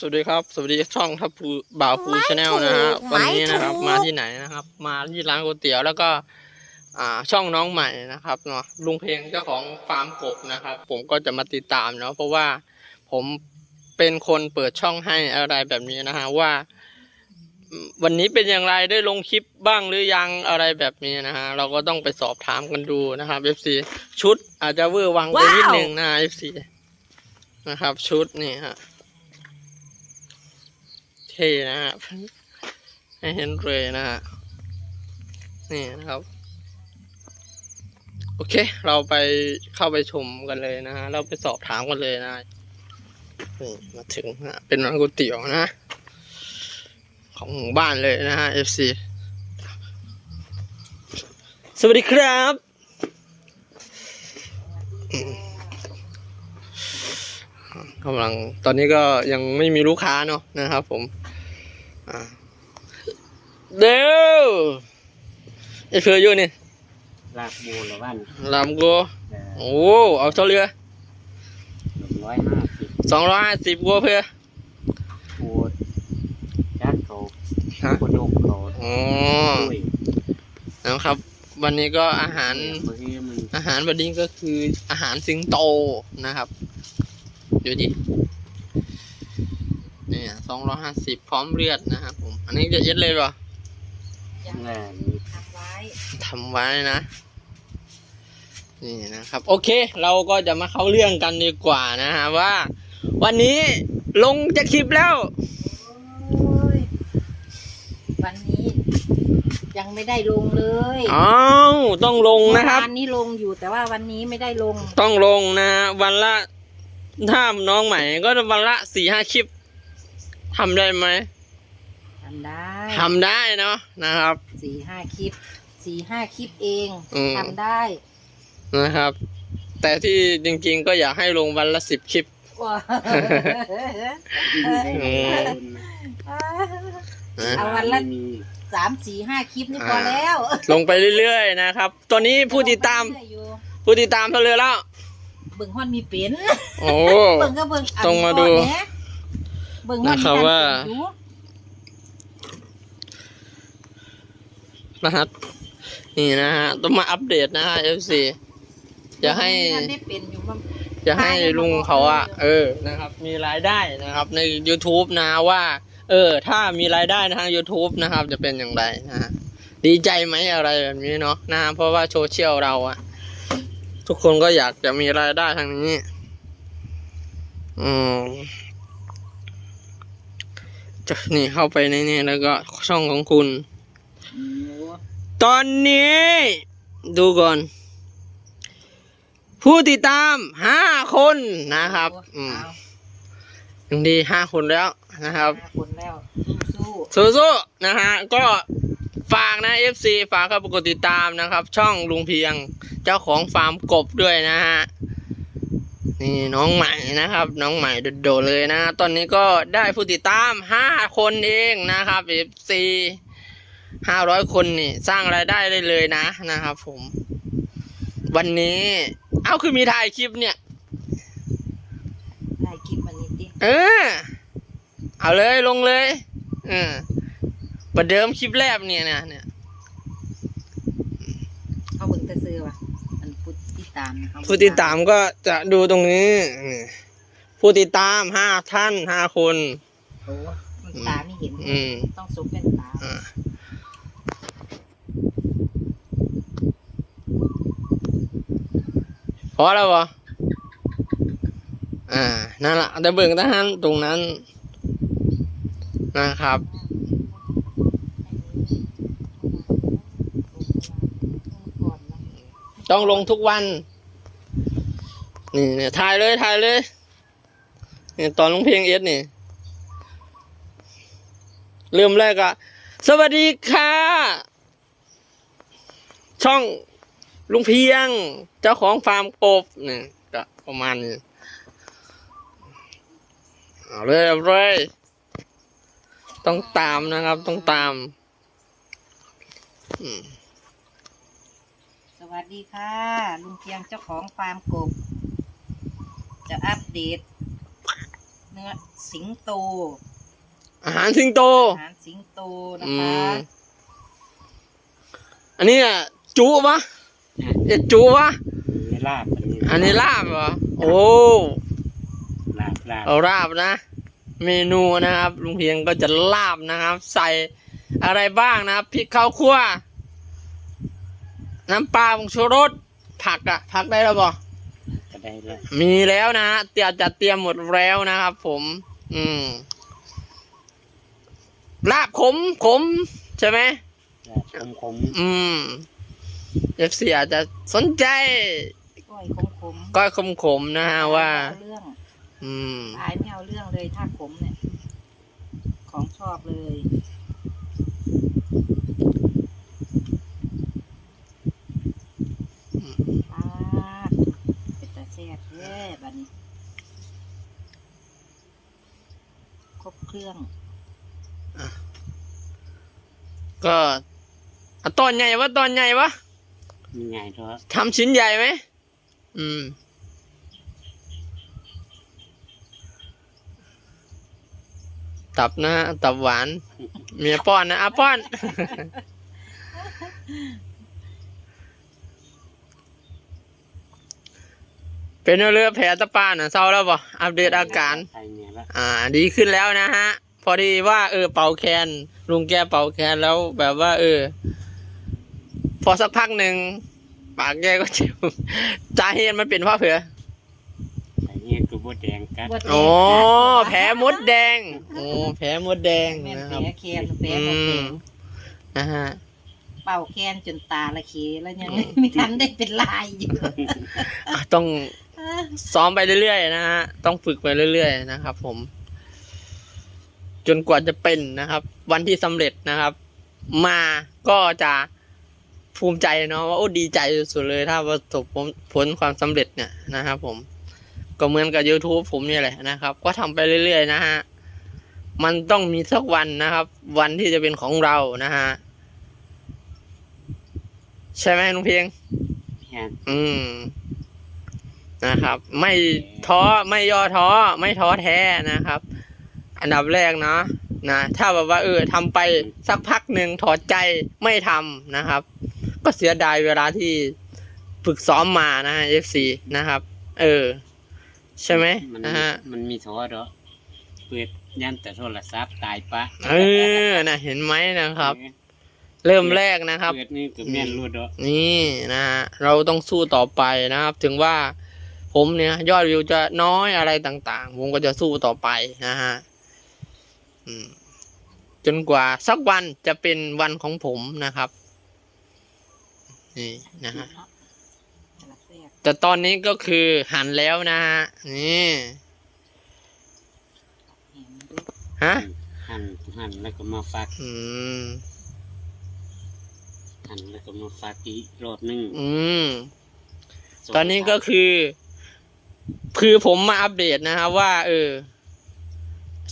สวัสดีครับ สวัสดีช่องทับภูบ่าวภูชาแนลนะฮะไม่ถูกวันนี้นะครับไม่ถูกมาที่ไหนนะครับ มาที่ร้านก๋วยเตี๋ยวแล้วก็ อ่าช่องน้องใหม่นะครับเนาะลุงเพลงเจ้าของฟาร์มกบนะครับ ผมก็จะมาติดตามเนาะเพราะว่าผมเป็นคนเปิดช่องให้อะไรแบบนี้นะฮะว่าอืมวันนี้เป็นอย่างไรได้ลงคลิปบ้างหรือยังอะไรแบบนี้นะฮะเราก็ต้องไปสอบถามกันดูนะครับ FC ชุดอาจจะเวอร์วังไปนิดนึงนะ FC นะครับ ชุดนี่ฮะ เท่นะฮะให้เห็นเลยนะฮะนี่นะครับ โอเค เราไปเข้าไปชมกันเลยนะฮะเราไปสอบถามกันเลยนะนี่มาถึงนะเป็นร้านก๋วยเตี๋ยวนะ ของหมู่บ้านเลยนะฮะ FC สวัสดีครับอืม กำลังตอนนี้ก็ยังไม่มีลูกค้าเนาะนะครับ ผมอ่าเดี๋ยวไอ้เฟืออยู่นี่ลากบูละวันลำโกเอ่อโอ้เอาเท่าเรือหนึ่งร้อยห้าสิบสองร้อยห้าสิบกัวเพื่อปูจักเขาฮะปูดุกเขาอ๋อด้วยนะครับ วันนี้ก็อาหารเมื่อกี้มันอาหารวันนี้ก็คืออาหารสิงโตนะครับ ดูดิเนี่ยสองร้อยห้าสิบพร้อมเลือดนะครับผม อันนี้จะเย็ดเลยเหรองานทำไว้ทำไว้นะ นี่นะครับ โอเค เราก็จะมาเข้าเรื่องกันดีกว่านะฮะว่า วันนี้ลงจะคลิปแล้วโอ้ยวันนี้ ยังไม่ได้ลงเลยอ้าวต้องลงนะครับเมื่อวานนี้ลงอยู่แต่ว่าวันนี้ไม่ได้ลง ต้องลงนะวันละ ถ้าน้องใหม่ก็วันละสี่ห้าคลิปทำได้ไหมทำได้ทำได้เนาะนะครับสี่ห้าคลิปสี่ห้าคลิปเองอืมทำได้นะครับ แต่ที่จริง ๆ ก็อยากให้ลงวันละสิบคลิปว้าอืมนะเอาวันละไม่มีสามสี่ห้าคลิปนี่พอแล้ว ลงไปเรื่อยๆนะครับ ตอนนี้ผู้ติดตามอยู่ผู้ติดตามเท่าเรือแล้ว เบิ่งฮอนมีเป็นโอ้ เบิ่งก็เบิ่งนต้องมาดูก่อนแหน่เบิ่งฮอนนะครับมีกรว่าเป็นอยู่นะครับนี่นะฮะต้องมาอัปเดตนะฮะ FC จะให้ท่านได้เป็นอยู่บ้างจะให้ลุงเขาอะเออนะครับ มีรายได้นะครับ ใน YouTube นะว่า เออ ถ้ามีรายได้ทาง YouTube นะครับ จะเป็นอย่างไรนะฮะดีใจไหมอะไรแบบนี้เนาะนะฮะเพราะว่าโซเชียลเราอะ ทุกคนก็อยากจะมีรายได้ทางนี้ อืมจะนี่เข้าไปในนี้แล้วก็ช่องของคุณ ตอนนี้ ดูก่อน ผู้ติดตามห้าคนนะครับ อืมเอายังดีห้าคนแล้วนะครับห้าคนแล้วสู้สู้ๆนะฮะ ก็ ฝากนะ FC ฝากเข้าไปกดติดตามนะครับ ช่องลุงเพียงเจ้าของฟาร์มกบด้วยนะฮะนี่น้องใหม่นะครับ น้องใหม่โดดๆเลยนะ ตอนนี้ก็ได้ผู้ติดตามห้าคนเองนะครับ FC ห้าร้อยคนนี่สร้างรายได้ได้เลยนะนะครับ ผม วันนี้ เอ้าคือมีถ่ายคลิปเนี่ยๆถ่ายคลิปมันนี้ติเออเอาเลยลงเลยเออ ประเดิมคลิปแรกเนี่ยนะเนี่ยเอาเบิ่งแต่ซื้อว่ะมันผู้ติดตามนะครับผู้ติดตามก็จะดูตรงนี้นี่ผู้ติดตามห้าท่านห้าคน โอ้มันตาไม่เห็น อืม ต้องซุกเป็นตาอ่าพอแล้ววะอ่า นั่นแหละแต่เบิ่งทหารตรงนั้น นะครับ ต้องลงทุกวัน นี่เนี่ยถ่ายเลยถ่ายเลยเนี่ยตอนลงเพลงเอสนี่เริ่มแรกอะสวัสดีค่ะ ช่องลุงเพียง เจ้าของฟาร์มกบเนี่ยก็ประมาณนี้เอาเลยเอาเลยต้องตามนะครับ ต้องตาม อืม วัสดีค่ะ ลุงเพียงเจ้าของฟาร์มกบ จะอัปเดต เนื้อสิงโต อาหารสิงโต อาหารสิงโตนะอืคะ ม อันนี้อะจุปะเอ็ดจุปะนี่ลาบอันนี้อันนี้ลาบเหรอ โอ้ลาบลาบเอาลาบนะ เมนูนะครับลุงเพียงก็จะลาบนะครับ ใส่อะไรบ้างนะครับพริกข้าวคั่ว น้ำปลาผงชูรสผักอะผักได้แล้วบ่ก็ได้แล้วมีแล้วนะฮะเตรียมจัดเตรียมหมดแล้วนะครับ ผม อืมลาบขมขมใช่ไหมลาบคมคมอืมเอฟซีอาจจะสนใจก้อยขมๆก้อยขมขมๆนะฮะว่าไม่เอเรื่อง อืมตายไม่เอาเรื่องเลยถ้าขมเนี่ย ของชอบเลยปาดเป็นตาแซ่บเด้บัดนี้ ค รบเครื่อง ก็อะตอนใหญ่วะตอนใหญ่วะมีไงเถอะทำชิ้นใหญ่ไหมอืม ตับนะฮะตับหวาน เมียป้อนนะอะป้อน เป็นเรือแผลตะปานอะเศร้าแล้วบ่อัปเดตอาการใส่เนี่ยละ อ่า ดีขึ้นแล้วนะฮะ พอดีว่า เออ เป่าแคนลุงแกเป่าแคนแล้วแบบว่า เออ พอสักพักหนึ่งปากแกก็เจ็บสาเหตุมันเป็นเพราะเผือใส่เนี่ยตัวบดแดงกัดบดแดงโอ้แผลมดแดงโอ้แผลมดแดงแม่นนะแผคลรับแคนแผลอืหมดแดมงนะฮะ เป่าแคนจนตาละเคแล้วยังไม่ทันได้เป็นลายอยู่ อะต้อง ซ้อมไปเรื่อยๆนะฮะ ต้องฝึกไปเรื่อยๆนะครับ ผม จนกว่าจะเป็นนะครับ วันที่สำเร็จนะครับ มาก็จะภูมิใจเนาะว่าโอ้ดีใจสุดๆเลยถ้าประสบผลผลความสำเร็จเนี่ยนะครับผมก็เหมือนกับ YouTube ผมเนี่ยแหละนะครับ ก็ทำไปเรื่อยๆนะฮะมันต้องมีสักวันนะครับ วันที่จะเป็นของเรานะฮะใช่ไหมลุงเพียงแค่นอืม นะครับ ไม่ท้อไม่ย่อท้อไม่ท้อแท้นะครับ อันดับแรกเนาะนะถ้าแบบว่าเออทำไปสักพักหนึ่งถอดใจไม่ทำนะครับ ก็เสียดายเวลาที่ฝึกซ้อมมานะฮะ FC นะครับ เออ ใช่ไหมมันนะฮะมันมีโทษเหรอเปิดยันแต่โทรศัพท์ตายปะเออนะเห็นไหมนะครับ เริ่มแรกนะครับเปิดนี่ก็แม่นรูดเหรอนี่นะฮะเราต้องสู้ต่อไปนะครับ ถึงว่า ผมเนี่ย ยอดวิวจะน้อยอะไรต่าง ๆ ผมก็จะสู้ต่อไปนะฮะอืมจนกว่าสักวันจะเป็นวันของผมนะครับ นี่นะฮะแต่ละแซ่บแต่ตอนนี้ก็คือหันแล้วนะฮะนี่เห็นดูฮะหั่นหั่นแล้วก็มาฟักอืมหั่นแล้วก็มาฟักอีกรอบหนึงอืมตอนนี้ก็คือ คือผมมาอัปเดตนะครับว่า เออ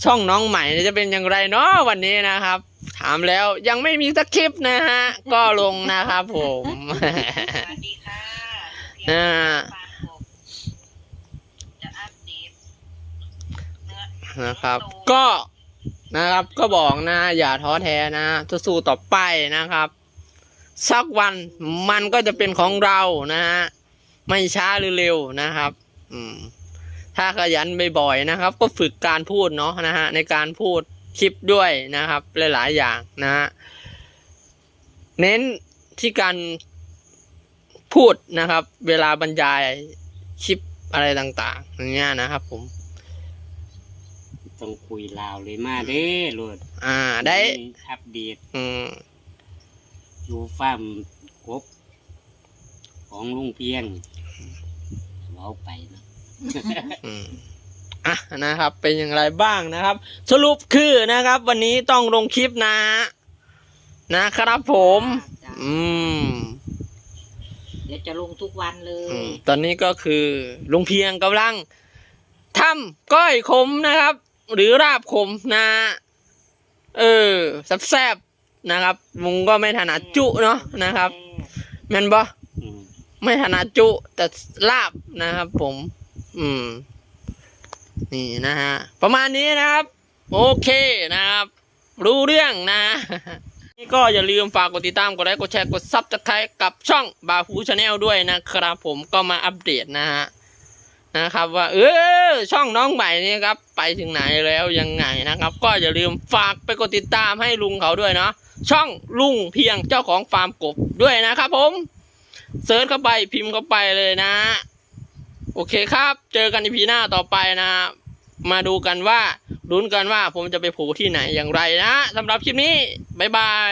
ช่องน้องใหม่เนี่ยจะเป็นอย่างไรเนาะวันนี้นะครับ ถามแล้วยังไม่มีสคริปต์นะฮะ ก็ลงนะครับผมสวัสดีค่ะอ่าจะอัปเดตเนื้อนะครับ ก็นะครับ ก็บอกนะ อย่าท้อแท้นะสู้ๆต่อไปนะครับ สักวันมันก็จะเป็นของเรานะฮะไม่ช้าหรือเร็วนะครับ อืม ถ้าขยันบ่อยๆนะครับ ก็ฝึกการพูดเนาะนะฮะในการพูดคลิปด้วยนะครับ หลายๆอย่างนะฮะเน้นที่การพูดนะครับ เวลาบรรยายคลิปอะไรต่างๆอย่างเงี้ยนะครับ ผม ต้องคุยลาวเลยมาเด้โลดอ่าได้มีอัปเดตอืมอยู่ฟาร์มกบของลุงเพียงเราไปนะ อืมอะนะครับ เป็นอย่างไรบ้างนะครับ สรุปคือนะครับ วันนี้ต้องลงคลิปนะ นะครับผม จ้ะอืมเดี๋ยวจะลงทุกวันเลอืย ม ตอนนี้ก็คือลุงเพียงกำลังทำก้อยขมนะครับ หรือราบขมนะ เออแซ่บๆนะครับมุงก็ไม่ถนัดจุเนาะนะครับแม่นบ่ อืม ไม่ถนัดจุแต่ลาบนะครับผม อืม นี่นะฮะ ประมาณนี้นะครับ โอเคนะครับ รู้เรื่องนะนี่ก็อย่าลืมฝากกดติดตาม กดไลค์ กดแชร์ กดซับสไครต์กับช่องบาฟูชาแนลด้วยนะครับผมก็มาอัปเดตนะฮะนะครับว่าเออช่องน้องใหม่นี่ครับ ไปถึงไหนแล้วยังไงนะครับ ก็อย่าลืมฝากไปกดติดตามให้ลุงเขาด้วยเนาะช่องลุงเพียงเจ้าของฟาร์มกบด้วยนะครับผมเซิร์ชเข้าไปพิมพ์เข้าไปเลยนะ โอเคครับ เจอกันในพีหน้าต่อไปนะมาดูกันว่าลุ้นกันว่าผมจะไปผูกที่ไหนอย่างไรนะสำหรับคลิปนี้ บ๊ายบาย